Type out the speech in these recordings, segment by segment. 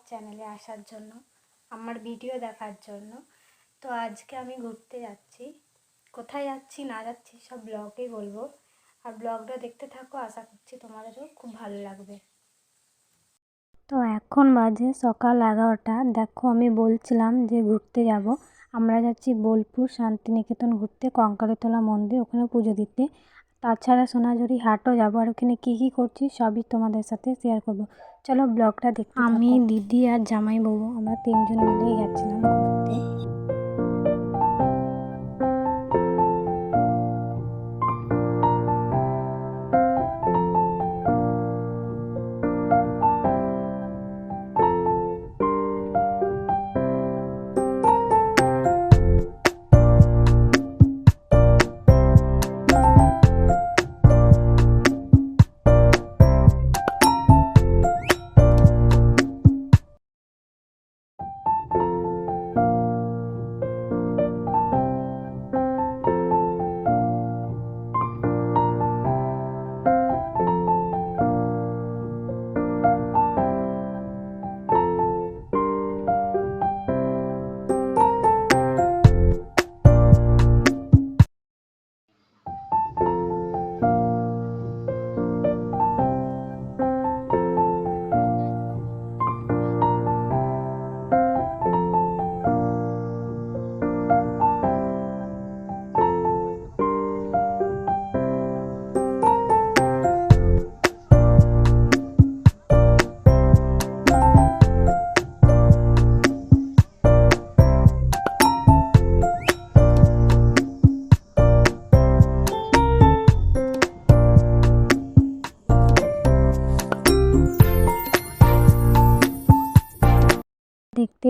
আমার চ্যানেলে আসার জন্য, আমার ভিডিও দেখার জন্য। তো আজকে আমি ঘুরতে যাচ্ছি। কোথায় যাচ্ছি না যাচ্ছি সব ব্লগেই বলব। আর ব্লগটা দেখতে থাকো, আশা করছি তোমাদেরও খুব ভালো লাগবে। তো এখন বাজে সকাল এগারোটা। দেখো আমি বলছিলাম যে ঘুরতে যাব। আমরা যাচ্ছি বোলপুর শান্তিনিকেতন ঘুরতে, কঙ্কালীতলা মন্দির, ওখানে পুজো দিতে। তাছাড়া সোনাঝুরি হাটও যাব। আর ওখানে কী কী করছি সবই তোমাদের সাথে শেয়ার করব। চলো ব্লগটা দেখ আমি দিদি আর জামাই বউ আমরা তিনজন মিলেই গেছিলাম ঘুরতে।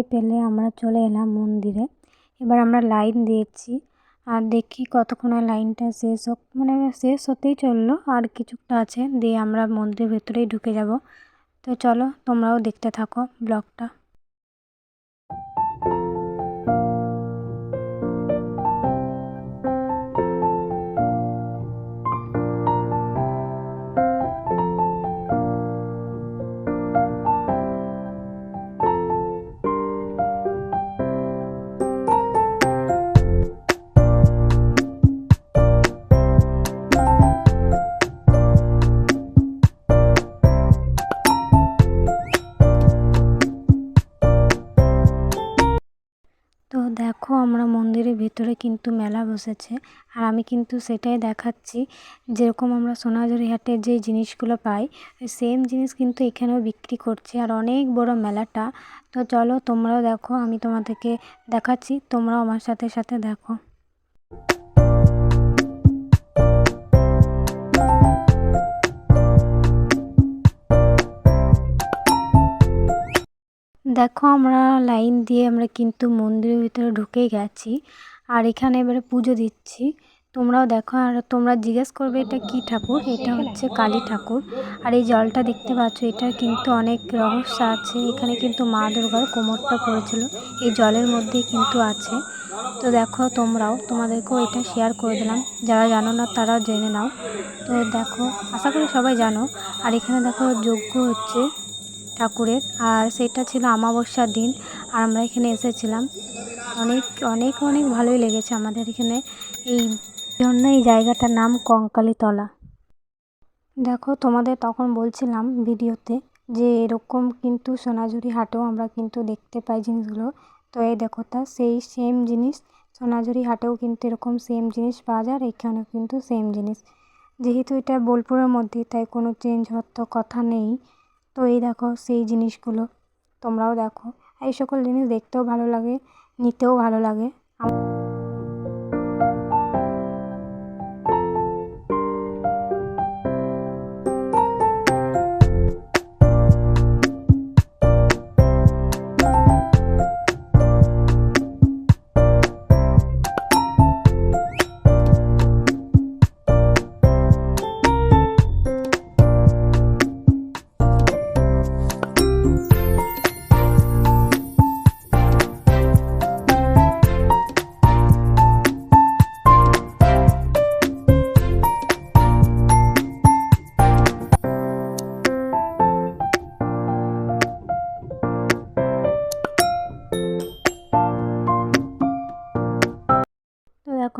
দেখতে পেলে আমরা চলে এলাম মন্দিরে। এবার আমরা লাইন দিয়েছি। আর দেখি কতক্ষণ লাইনটা শেষ হোক। মানে শেষ হতেই চলল। আর কিছুটা আছে, দিয়ে আমরা মন্দিরের ভেতরেই ঢুকে যাব। তো চলো, তোমরাও দেখতে থাকো ব্লগটা। ভেতরে কিন্তু মেলা বসেছে। আর আমি কিন্তু সেটাই দেখাচ্ছি, যেরকম আমরা সোনাঝুরি হাটে যে জিনিসগুলো পাই সেম জিনিস কিন্তু এখানেও বিক্রি করছে। আর অনেক বড় মেলাটা। তো চলো তোমরাও দেখো, আমি তোমাদেরকে দেখাচ্ছি, তোমরাও আমার সাথে সাথে দেখো। দেখো আমরা লাইন দিয়ে আমরা কিন্তু মন্দিরের ভিতরে ঢুকেই গেছি। আর এখানে এবারে পুজো দিচ্ছি। তোমরাও দেখো আর তোমরা জিজ্ঞেস করবে এটা কি ঠাকুর? এটা হচ্ছে কালী ঠাকুর। আর এই জলটা দেখতে পাচ্ছ, এটা কিন্তু অনেক রহস্য আছে। এখানে কিন্তু মা দুর্গার কোমরটা পড়েছিল। এই জলের মধ্যেই কিন্তু আছে। তো দেখো তোমরাও, তোমাদেরকেও এটা শেয়ার করে দিলাম। যারা জানো না তারাও জেনে নাও। তো দেখো, আশা করি সবাই জানো। আর এখানে দেখো যজ্ঞ হচ্ছে ঠাকুরের। আর সেটা ছিল অমাবস্যার দিন। আর আমরা এখানে এসেছিলাম। অনেক অনেক অনেক ভালোই লেগেছে আমাদের এখানে। এই জন্য এই জায়গাটার নাম কঙ্কালীতলা। দেখো, তোমাদের তখন বলছিলাম ভিডিওতে যে এরকম কিন্তু সোনাঝুরি হাটেও আমরা কিন্তু দেখতে পাই জিনিসগুলো। তো এই দেখো তা, সেই সেম জিনিস, সোনাঝুরি হাটেও কিন্তু এরকম সেম জিনিস পাওয়া যায় এখানেও কিন্তু সেম জিনিস। যেহেতু এটা বোলপুরের মধ্যে, তাই কোনো চেঞ্জ হওয়ার তো কথা নেই। তো এই দেখো সেই জিনিসগুলো, তোমরাও দেখো। এই সকল জিনিস দেখতেও ভালো লাগে। নিতেও ভালো লাগে।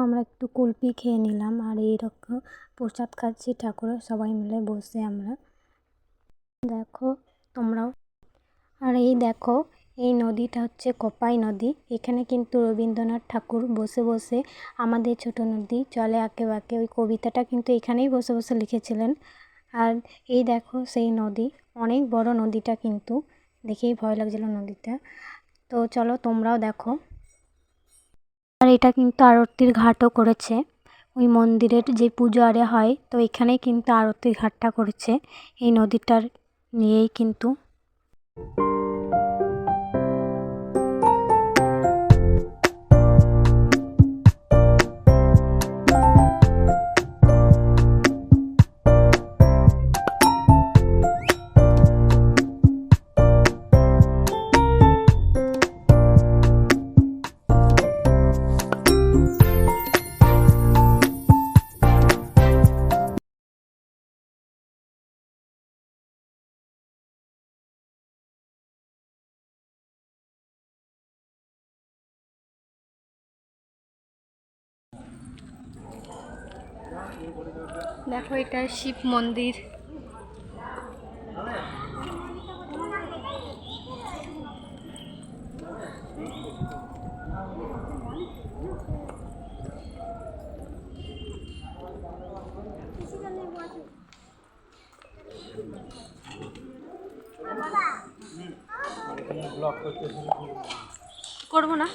আমরা একটু কুলপি খেয়ে নিলাম আর এইরকম প্রসাদ খাচ্ছি ঠাকুরের সবাই মিলে বসে আমরা। দেখো তোমরাও। আর এই দেখো, এই নদীটা হচ্ছে কোপাই নদী। এখানে কিন্তু রবীন্দ্রনাথ ঠাকুর বসে বসে আমাদের ছোট নদী চলে আঁকে বাঁকে। ওই কবিতাটা কিন্তু এখানেই বসে বসে লিখেছিলেন। আর এই দেখো সেই নদী, অনেক বড় নদীটা কিন্তু। দেখেই ভয় লাগছিল নদীটা। তো চলো তোমরাও দেখো। আর এটা কিন্তু আরতির ঘাটও করেছে। ওই মন্দিরের যে পুজো আরে হয়, তো এখানেই কিন্তু আরতির ঘাটটা করেছে। এই নদীটার নিয়েই কিন্তু। দেখো এটা শিব মন্দির। করব না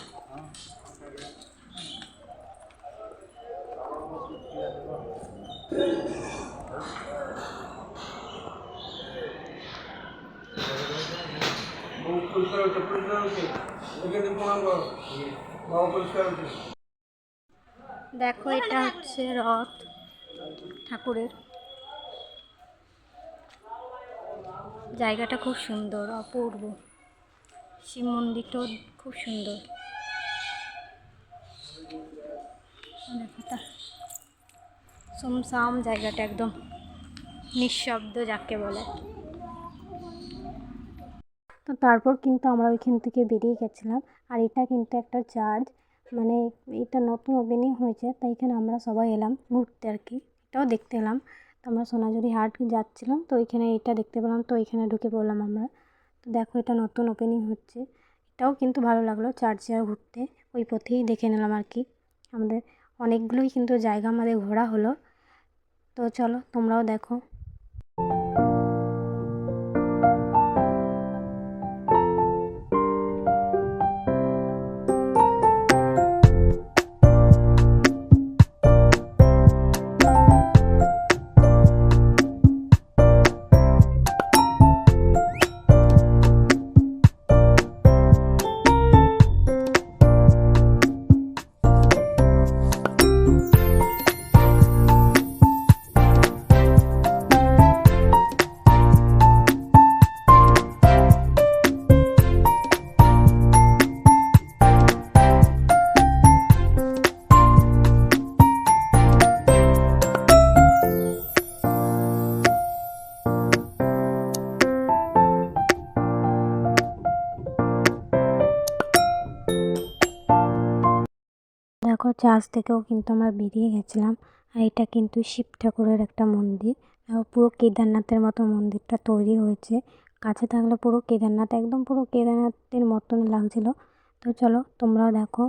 বহু পরিষ্কার হচ্ছে পরিষ্কার হচ্ছে এখানে প্রণাম করো বাবা পরিষ্কার হচ্ছে দেখো, এটা হচ্ছে রথ ঠাকুরের। জায়গাটা খুব সুন্দর, অপূর্ব। শিব মন্দিরটাও খুব সুন্দর। সুমসাম জায়গাটা একদম নিঃশব্দ যাকে বলে। তো তারপর কিন্তু আমরা ওইখান থেকে বেরিয়ে গেছিলাম। আর এটা কিন্তু একটা চার্চ মানে এটা নতুন ওপেনিং হয়েছে, তাই এখানে আমরা সবাই এলাম ঘুরতে আর কি। এটাও দেখতে এলাম। তো আমরা সোনাঝুরি হাট যাচ্ছিলাম, তো ওইখানে এটা দেখতে পেলাম, তো ওইখানে ঢুকে পড়লাম আমরা। তো দেখো এটা নতুন ওপেনিং হচ্ছে। এটাও কিন্তু ভালো লাগল চার্চে ঘুরতে, ওই পথেই দেখে নিলাম আর কি। আমাদের অনেকগুলোই কিন্তু জায়গা আমাদের ঘোরা হলো। তো চলো তোমরাও দেখো। দেখো চার্চ থেকেও কিন্তু আমরা বেরিয়ে গেছিলাম। আর এটা কিন্তু শিব ঠাকুরের একটা মন্দির। পুরো কেদারনাথের মতো মন্দিরটা তৈরি হয়েছে। কাছে থাকলে পুরো কেদারনাথ, একদম পুরো কেদারনাথের মতন লাগছিল। তো চলো তোমরাও দেখো।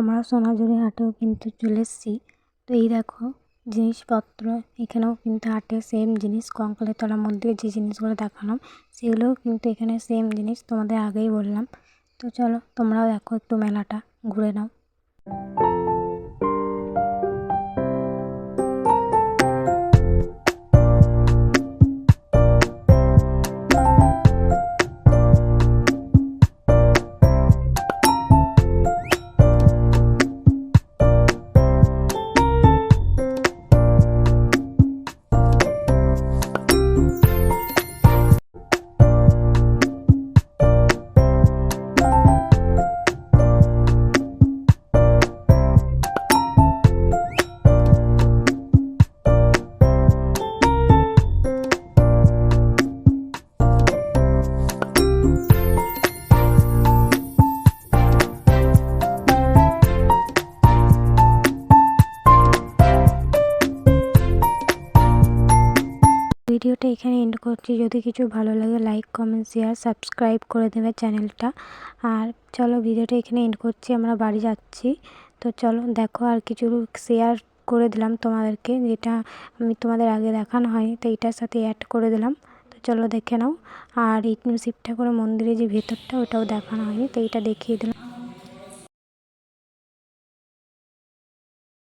আমরা সোনাঝুরি হাটেও কিন্তু চলে এসেছি। তো এই দেখো, জিনিসপত্র, এখানেও কিন্তু হাটে সেম জিনিস, কঙ্কালের তলার মধ্যে যে জিনিসগুলো দেখালাম, সেগুলোও কিন্তু এখানে সেম জিনিস তোমাদের আগেই বললাম। তো চলো, তোমরাও দেখো একটু মেলাটা, ঘুরে নাও। এখানে এন্ড করছি। যদি কিছু ভালো লাগে লাইক কমেন্ট শেয়ার সাবস্ক্রাইব করে দেবে চ্যানেলটা আর চলো ভিডিওটা এখানে এন্ড করছি, আমরা বাড়ি যাচ্ছি। তো চলো, দেখো আর কিছু শেয়ার করে দিলাম তোমাদেরকে, যেটা আমি তোমাদের আগে দেখানো হয়নি, তো এটার সাথে অ্যাড করে দিলাম। তো চলো দেখে নাও। আর এই শিব ঠাকুরের মন্দিরে যে ভেতরটা, ওটাও দেখানো হয়নি, তো এইটা দেখিয়ে দিলাম।